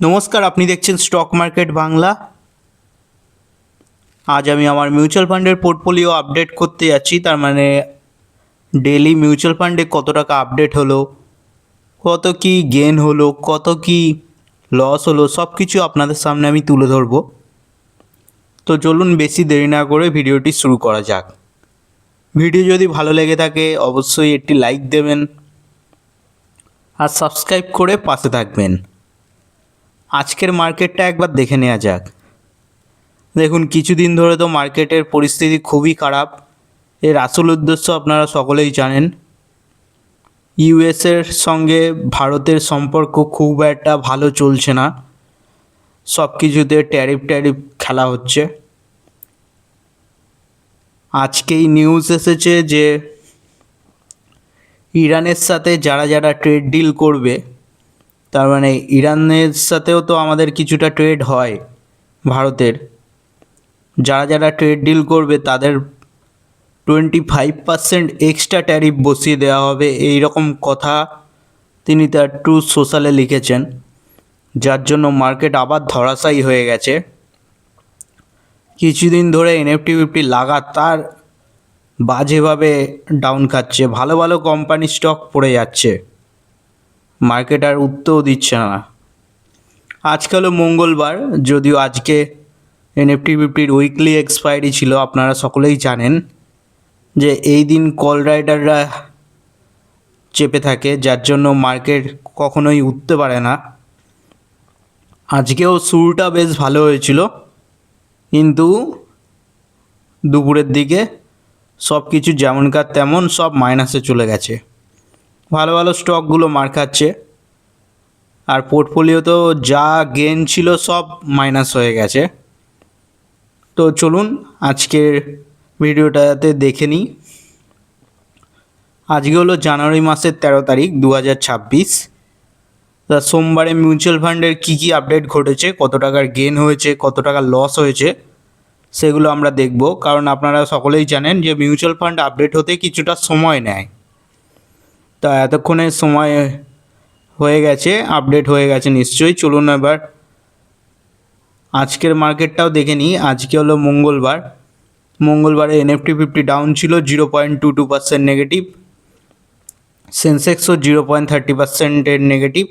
নমস্কার, আপনি দেখছেন স্টক মার্কেট বাংলা আজ আমি আমার মিউচুয়াল ফান্ডের পোর্টফোলিও আপডেট করতে যাচ্ছি, তার মানে ডেলি মিউচুয়াল ফান্ডে কত টাকা আপডেট হলো, কত কি গেন হলো, কত কি লস হলো সব কিছু আপনাদের সামনে আমি তুলে ধরবো। তো চলুন বেশি দেরি না করে ভিডিওটি শুরু করা যাক। ভিডিও যদি ভালো লেগে থাকে, অবশ্যই একটি লাইক দেবেন আর সাবস্ক্রাইব করে পাশে থাকবেন। আজকের মার্কেটটা একবার দেখে নেওয়া যাক। দেখুন, কিছুদিন ধরে তো মার্কেটের পরিস্থিতি খুবই খারাপ। এর আসল উদ্দেশ্য আপনারা সকলেই জানেন। ইউএসের সঙ্গে ভারতের সম্পর্ক খুব একটা ভালো চলছে না। সব কিছুতে ট্যারিফ ট্যারিফ খেলা হচ্ছে। আজকেই নিউজ এসেছে যে, ইরানের সাথে যারা যারা ট্রেড ডিল করবে তার মানে ইরানের সাথেও তো আমাদের কিছুটা ট্রেড হয় ভারতের। যারা যারা ট্রেড ডিল করবে তাদের twenty five percent extra tariff বসিয়ে দেওয়া হবে এই রকম কথা তিনি তার ট্রু সোশ্যালে লিখেছেন, যার জন্য মার্কেট আবার ধরাশায়ী হয়ে গেছে। কিছুদিন ধরে এনএফটি ফিফটি লাগাতার বাজেভাবে ডাউন খাচ্ছে, ভালো ভালো কোম্পানি স্টক পড়ে যাচ্ছে। মার্কেট আর উঠতেও দিচ্ছে না। আজকে হলো মঙ্গলবার, যদিও আজকে এনএফটি ফিফটির উইকলি এক্সপায়ারি ছিল, আপনারা সকলেই জানেন যে এই দিন কল রাইডাররা চেপে থাকে, যার জন্য মার্কেট কখনোই উঠতে পারে না। আজকেও শুরুটা বেশ ভালো হয়েছিল, কিন্তু দুপুরের দিকে সব কিছু যেমনকার তেমন সব মাইনাসে চলে গেছে। ভালো ভালো স্টকগুলো মার খাচ্ছে। আর পোর্টফোলিওতেও যা গেন ছিল সব মাইনাস হয়ে গেছে। তো চলুন আজকের ভিডিওটাতে দেখে নিই। আজকে হলো জানুয়ারি মাসের তেরো তারিখ দু হাজার ছাব্বিশ। তা সোমবারে মিউচুয়াল ফান্ডের কী কী আপডেট ঘটেছে, কত টাকার গেন হয়েছে, কত টাকার লস হয়েছে, সেগুলো আমরা দেখব। কারণ আপনারা সকলেই জানেন যে মিউচুয়াল ফান্ড আপডেট হতে কিছুটা সময় নেয়। তা এতক্ষণে সময় হয়ে গেছে আপডেট হয়ে গেছে নিশ্চয়ই, চলুন এবার আজকের মার্কেটটাও দেখে নিই। আজকে হলো মঙ্গলবার। মঙ্গলবারে এনএফটি ফিফটি ডাউন ছিল zero point two two percent negative সেন্সেক্সও zero point thirty পার্সেন্টের নেগেটিভ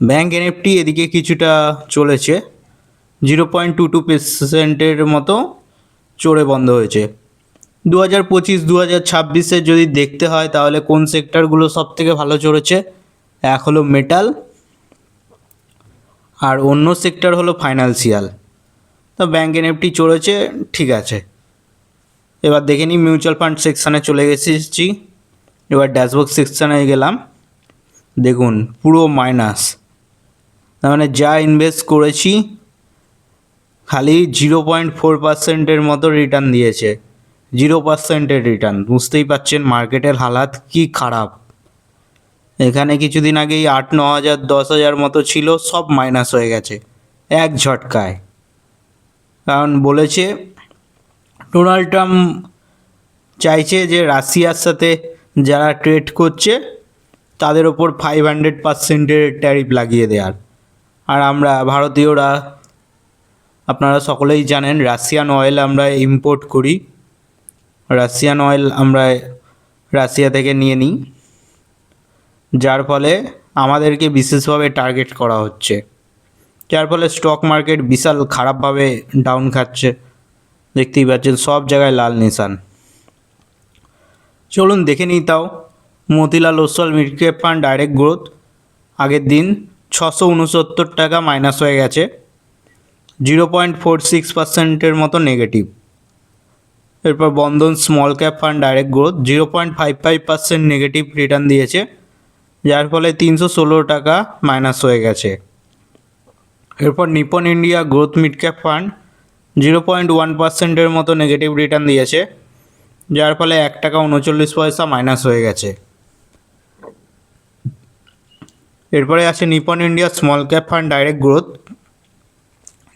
ব্যাঙ্ক এনএফটি এদিকে কিছুটা চলেছে জিরো পয়েন্ট টু টু পার্সেন্টের মতো চড়ে বন্ধ হয়েছে। দু হাজার পঁচিশ দু হাজার ছাব্বিশে যদি দেখতে হয়, তাহলে কোন সেক্টরগুলো সব থেকে ভালো চড়েছে এক হলো মেটাল, আর অন্য সেক্টর হলো ফাইন্যান্সিয়াল। তো ব্যাঙ্ক এনএফটি চড়েছে ঠিক আছে। এবার দেখে নিই মিউচুয়াল ফান্ড সেকশানে চলে এসেছি। এবার ড্যাশবোর্ড সেকশানে গেলাম। দেখুন, পুরো মাইনাস। তার মানে যা ইনভেস্ট করেছি, খালি জিরো পয়েন্ট ফোর পার্সেন্টের মতো রিটার্ন দিয়েছে। জিরো পার্সেন্টের রিটার্ন বুঝতেই পারছেন মার্কেটের হালাত কি খারাপ। এখানে কিছুদিন আগেই আট, ন হাজার, দশ হাজার মতো ছিল, সব মাইনাস হয়ে গেছে, এক ঝটকায়। কারণ বলেছে ডোনাল্ড ট্রাম্প চাইছে যে রাশিয়ার সাথে যারা ট্রেড করছে, তাদের ওপর ফাইভ হান্ড্রেড পার্সেন্টের ট্যারিফ লাগিয়ে দেওয়ার। আর আমরা ভারতীয়রা, আপনারা সকলেই জানেন রাশিয়ান অয়েল আমরা ইম্পোর্ট করি। রাশিয়ান অয়েল আমরা রাশিয়া থেকে নিয়ে নিই। যার ফলে আমাদেরকে বিশেষভাবে টার্গেট করা হচ্ছে। যার ফলে স্টক মার্কেট বিশাল খারাপভাবে ডাউন খাচ্ছে। দেখতেই পাচ্ছেন সব জায়গায় লাল নিশান। চলুন দেখে নিই তাও। Motilal Oswal mid cap fund direct growth আগের দিন ছশো উনসত্তর টাকা মাইনাস হয়ে গেছে। জিরো পয়েন্ট ফোর সিক্স পার্সেন্টের মতো নেগেটিভ এরপর Bandhan small cap fund direct growth zero point five five percent negative return দিয়েছে, যার ফলে তিনশো ষোলো টাকা মাইনাস হয়ে গেছে। এরপর Nippon India growth mid cap fund zero point one পার্সেন্টের মতো নেগেটিভ রিটার্ন দিয়েছে, যার ফলে এক টাকা উনচল্লিশ পয়সা মাইনাস হয়ে গেছে। এরপরে আছে Nippon India small cap fund direct growth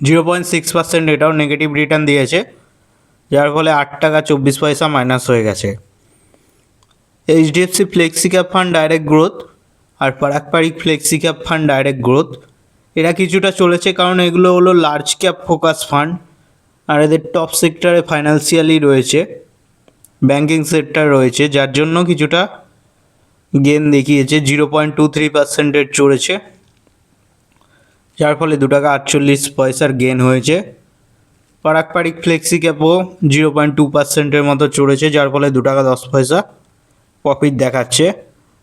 zero point six percent এটাও নেগেটিভ রিটার্ন দিয়েছে যার ফলে আট টাকা চব্বিশ পয়সা মাইনাস হয়ে গেছে। HDFC flexi cap fund direct growth আর Parag Parikh flexi cap fund direct growth এরা কিছুটা চলেছে কারণ এগুলো হলো লার্জ ক্যাপ ফোকাস ফান্ড আর এদের টপ সেক্টরে ফাইন্যান্সিয়ালি রয়েছে ব্যাঙ্কিং সেক্টর রয়েছে, যার জন্য কিছুটা গেন দেখিয়েছে জিরো পয়েন্ট টু থ্রি পার্সেন্টের চড়েছে, যার ফলে দু টাকা আটচল্লিশ পয়সার গেন হয়েছে। পারাকপারিক ফ্লেক্সি ক্যাপও জিরো পয়েন্ট টু পার্সেন্টের মতো চড়েছে, যার ফলে দু টাকা দশ পয়সা প্রফিট দেখাচ্ছে।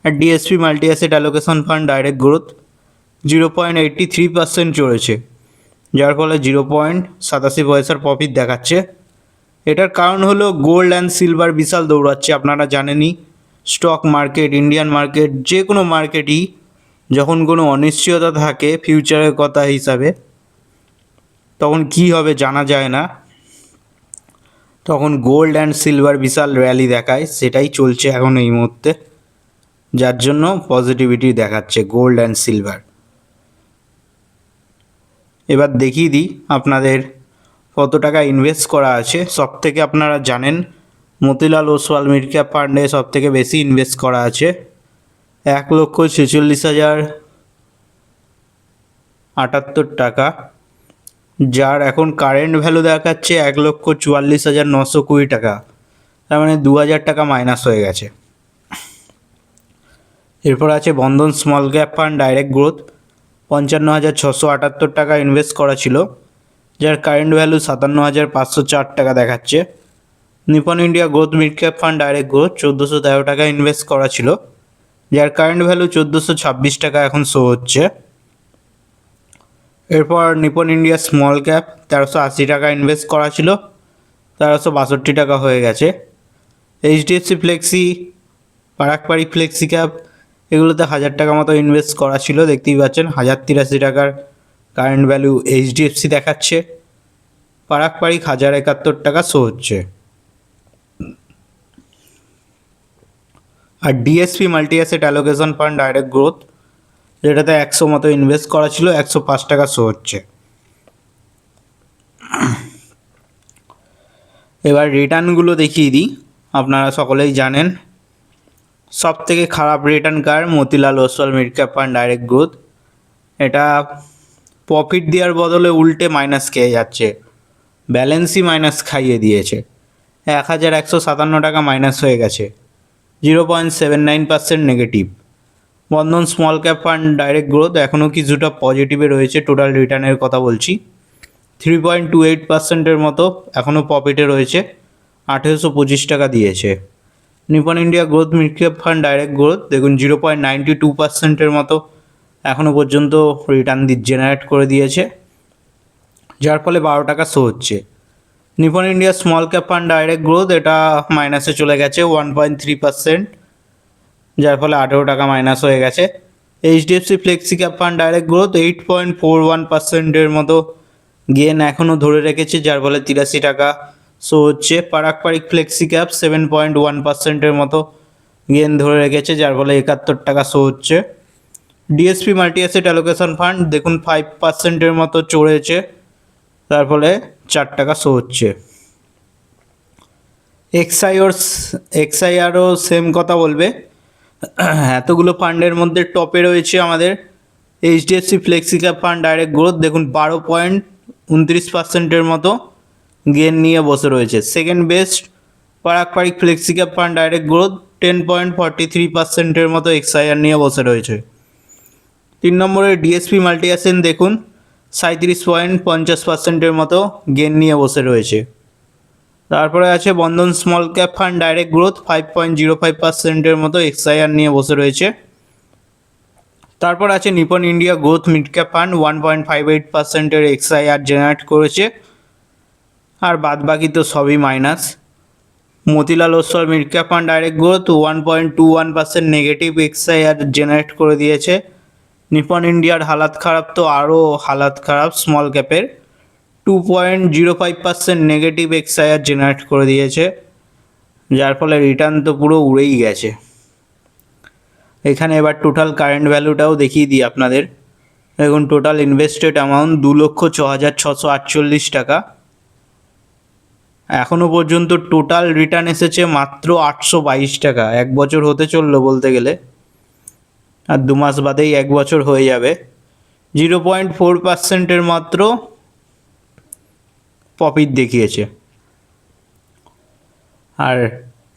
আর DSP multi asset allocation fund direct growth zero point eighty three percent চড়েছে, যার ফলে জিরো পয়েন্ট সাতাশি পয়সার প্রফিট দেখাচ্ছে। এটার কারণ হলো গোল্ড অ্যান্ড সিলভার বিশাল দৌড়াচ্ছে, আপনারা জানেনই। স্টক মার্কেট ইন্ডিয়ান মার্কেট যে কোনো মার্কেটই যখন কোনো অনিশ্চয়তা থাকে ফিউচারের কথা হিসাবে তখন কি হবে জানা যায় না। তখন গোল্ড অ্যান্ড সিলভার বিশাল র্যালি দেখায়, সেটাই চলছে এখন এই মুহূর্তে। যার জন্য পজিটিভিটি দেখাচ্ছে গোল্ড অ্যান্ড সিলভার এবার দেখিয়ে দিই আপনাদের কত টাকা ইনভেস্ট করা আছে। সব থেকে আপনারা জানেন, মতিলাল ওসওয়াল মিড ফান্ডে সব থেকে বেশি ইনভেস্ট করা আছে। এক লক্ষ ছেচল্লিশ হাজার আটাত্তর টাকা। যার এখন কারেন্ট ভ্যালু দেখাচ্ছে এক লক্ষ চুয়াল্লিশ হাজার নশো কুড়ি টাকা। তার মানে দু হাজার টাকা মাইনাস হয়ে গেছে। এরপর আছে Bandhan small cap fund direct growth পঞ্চান্ন হাজার ছশো আটাত্তর টাকা ইনভেস্ট করা ছিল, যার কারেন্ট ভ্যালু সাতান্ন হাজার পাঁচশো চার টাকা দেখাচ্ছে। Nippon India growth mid cap fund direct growth চোদ্দোশো তেরো টাকা ইনভেস্ট করা ছিল, যার কারেন্ট ভ্যালু চোদ্দোশো ছাব্বিশ টাকা এখন শো হচ্ছে। এরপর নিপন ইন্ডিয়া স্মল ক্যাপ তেরোশো আশি টাকা ইনভেস্ট করা ছিল, তেরোশো বাষট্টি টাকা হয়ে গেছে। HDFC flexi Parag Parikh flexi cap এগুলোতে হাজার টাকা মতো ইনভেস্ট করা ছিল, দেখতেই পাচ্ছেন, হাজার তিরাশি টাকার কারেন্ট ভ্যালু এইচডিএফসি দেখাচ্ছে। পারাকপাড়িক হাজার একাত্তর টাকা শো হচ্ছে। আর DSP multi asset allocation fund direct growth যেটাতে একশো মতো ইনভেস্ট করা ছিল, একশো পাঁচ টাকা শো হচ্ছে। এবার রিটার্নগুলো দেখিয়ে দিই, আপনারা সকলেই জানেন। সব থেকে খারাপ রিটার্ন কার? Motilal Oswal mid cap fund direct growth এটা প্রফিট দেওয়ার বদলে উল্টে মাইনাস খেয়ে যাচ্ছে। ব্যালেন্সই মাইনাস খাইয়ে দিয়েছে। এক হাজার একশো সাতান্ন টাকা মাইনাস হয়ে গেছে। Zero point seven nine percent negative Bandhan small cap fund direct growth এখনও কিছুটা পজিটিভে রয়েছে? টোটাল রিটার্নের কথা বলছি। থ্রি পয়েন্ট টু এইট পার্সেন্টের মতো এখনও প্রফিটে রয়েছে। আঠেরোশো পঁচিশ টাকা দিয়েছে। Nippon India growth mid cap fund direct growth দেখুন জিরো পয়েন্ট নাইনটি টু পার্সেন্টের মতো এখনও পর্যন্ত রিটার্ন জেনারেট করে দিয়েছে। যার ফলে বারো টাকা শো হচ্ছে। Nippon India small cap fund direct growth এটা মাইনাসে চলে গেছে ওয়ান পয়েন্ট থ্রি পার্সেন্ট যার ফলে আঠেরো টাকা মাইনাস হয়ে গেছে। HDFC flexi cap fund direct growth eight point four one পার্সেন্টের মতো গেন এখনও ধরে রেখেছে, যার ফলে তিরাশি টাকা শো হচ্ছে। Parag Parikh flexi cap seven point one পার্সেন্টের মতো গেন ধরে রেখেছে, যার ফলে একাত্তর টাকা শো হচ্ছে। DSP multi asset allocation fund দেখুন ফাইভ পার্সেন্টের মতো চড়েছে, তার ফলে চার টাকা শো হচ্ছে। এক্সআইওর এক্সআইআরও সেম কথা বলবে। এতগুলো ফান্ডের মধ্যে টপে রয়েছে আমাদের HDFC flexi cap fund direct growth. দেখুন, বারো পয়েন্ট উনত্রিশ পার্সেন্টের মতো গেন নিয়ে বসে রয়েছে। Second best Parag Parikh flexi cap fund direct growth, ten point forty three পার্সেন্টের মতো এক্সআইআর নিয়ে বসে রয়েছে। তিন নম্বরে ডিএসপি মাল্টিঅ্যাসেন, দেখুন সাঁত্রিশ পয়েন্ট পঞ্চাশ পার্সেন্টের মতো গেন নিয়ে বসে রয়েছে। তারপরে আছে Bandhan small cap fund direct growth five point zero five পার্সেন্টের মতো এক্সআইআর নিয়ে বসে রয়েছে। তারপর আছে Nippon India growth mid cap fund one point five eight পার্সেন্টের এক্সআইআর জেনারেট করেছে। আর বাদ বাকি তো সবই minus Motilal Oswal mid cap fund direct growth one point two one percent negative XIRR generate করে দিয়েছে। নিপন ইন্ডিয়ার হালাত খারাপ তো আরও হালাত খারাপ small ক্যাপের two point zero five percent negative XIRR generate করে দিয়েছে, যার ফলে রিটার্ন তো পুরো উড়েই গেছে। এখানে এবার টোটাল কারেন্ট ভ্যালুটাও দেখিয়ে দিই আপনাদের। দেখুন টোটাল ইনভেস্টেড অ্যামাউন্ট দু লক্ষ ছ হাজার ছশো আটচল্লিশ টাকা। এখনও পর্যন্ত টোটাল রিটার্ন এসেছে মাত্র আটশো বাইশ টাকা। এক বছর হতে চলল বলতে গেলে। আর দু মাস বাদেই এক বছর হয়ে যাবে। জিরো পয়েন্ট ফোর পার্সেন্টের মাত্র প্রফিট দেখিয়েছে। আর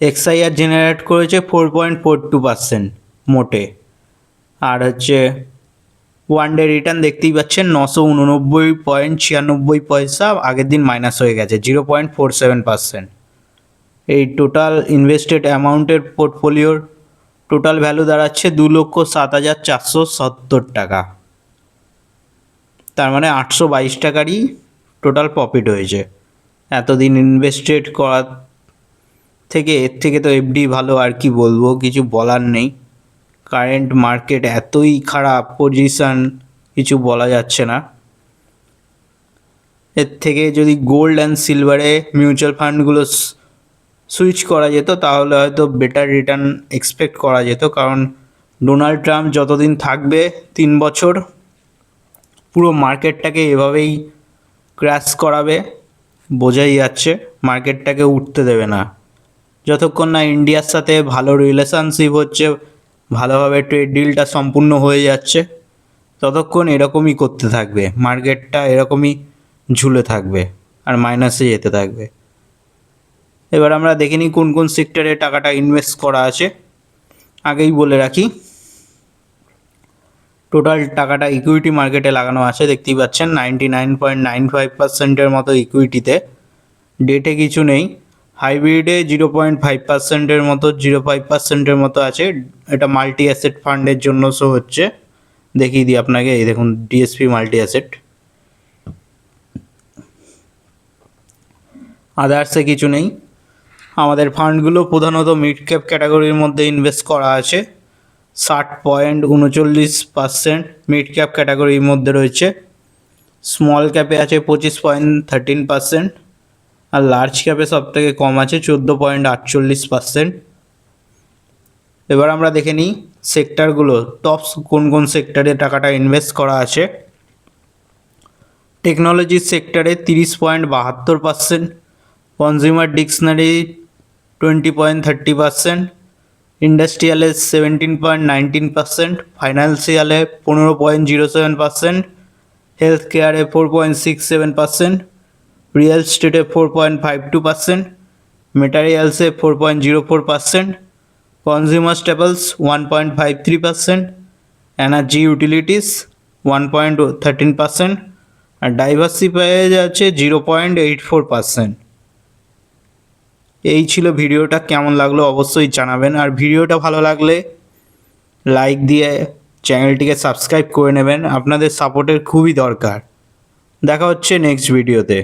এক্সআইআর জেনারেট করেছে four point four two percent মোটে। আর হচ্ছে ওয়ান ডে রিটার্ন দেখতেই পাচ্ছেন নশো উননব্বই পয়েন্ট ছিয়ানব্বই পয়সা, আগের দিন মাইনাস হয়ে গেছে zero point four seven percent এই টোটাল ইনভেস্টেড অ্যামাউন্টের পোর্টফোলিওর টোটাল ভ্যালু দাঁড়াচ্ছে দু লক্ষ সাত হাজার চারশো সত্তর টাকা। তার মানে আটশো বাইশ টাকারই টোটাল প্রফিট হয়েছে। এতদিন ইনভেস্টেড করার থেকে এর থেকে তো এফডি ভালো, আর কি বলব, কিছু বলার নেই। কারেন্ট মার্কেট এতই খারাপ পজিশান কিছু বলা যাচ্ছে না। এর থেকে যদি গোল্ড অ্যান্ড সিলভারে মিউচুয়াল ফান্ডগুলো সুইচ করা যেত, তাহলে হয়তো বেটার রিটার্ন এক্সপেক্ট করা যেত, কারণ ডোনাল্ড ট্রাম্প যতদিন থাকবে, তিন বছর, পুরো মার্কেটটাকে এভাবেই ক্র্যাশ করাবে, বোঝাই যাচ্ছে মার্কেটটাকে উঠতে দেবে না। যতক্ষণ না ইন্ডিয়ার সাথে ভালো রিলেশনশিপ হচ্ছে, ভালোভাবে ট্রেড ডিলটা সম্পূর্ণ হয়ে যাচ্ছে, ততক্ষণ এরকমই করতে থাকবে। মার্কেটটা এরকমই ঝুলে থাকবে আর মাইনাসে যেতে থাকবে। এবার আমরা দেখে নিই কোন কোন সেক্টরে টাকাটা ইনভেস্ট করা আছে। আগেই বলে রাখি টোটাল টাকাটা ইকুইটি মার্কেটে লাগানো আছে, দেখতেই পাচ্ছেন ninety nine point nine five পার্সেন্টের মতো ইকুইটিতে ডেটে কিছু নেই। হাইব্রিডে জিরো পয়েন্ট ফাইভ পার্সেন্টের মতো জিরো ফাইভ পার্সেন্টের মতো আছে। এটা মাল্টি অ্যাসেট ফান্ডের জন্য শো হচ্ছে। দেখিয়ে দিই আপনাকে, এই দেখুন ডিএসপি মাল্টি অ্যাসেট আদার্সে কিছু নেই। আমাদের ফান্ডগুলো প্রধানত মিড ক্যাপ ক্যাটাগরির মধ্যে ইনভেস্ট করা আছে। ষাট পয়েন্ট উনচল্লিশ পার্সেন্ট মিড ক্যাপ ক্যাটাগরির মধ্যে রয়েছে। স্মল ক্যাপে আছে পঁচিশ পয়েন্ট থার্টিন পার্সেন্ট আর লার্জ ক্যাপে সব থেকে কম আছে চোদ্দ পয়েন্ট আটচল্লিশ পার্সেন্ট। এবার আমরা দেখে নিই সেক্টরগুলো টপ কোন কোন সেক্টরে টাকাটা ইনভেস্ট করা আছে। টেকনোলজি সেক্টরে তিরিশ পয়েন্ট বাহাত্তর percent consumer dictionary twenty point thirty percent ইন্ডাস্ট্রিয়ালে seventeen point nineteen percent ফাইন্যান্সিয়ালে পনেরো point zero seven percent health কেয়ারে four point six seven percent real স্টেটে four point five two percent মেটারিয়ালসে four point zero four percent consumer staples one point five three percent energy utilities one point thirteen percent আর diversify আছে zero point eight four percent এই ছিল ভিডিওটা, কেমন লাগল অবশ্যই জানাবেন। আর ভিডিওটা ভালো লাগলে লাইক দিয়ে চ্যানেলটিকে সাবস্ক্রাইব করে নেবেন, আপনাদের সাপোর্টের খুবই দরকার। দেখা হচ্ছে নেক্সট ভিডিওতে।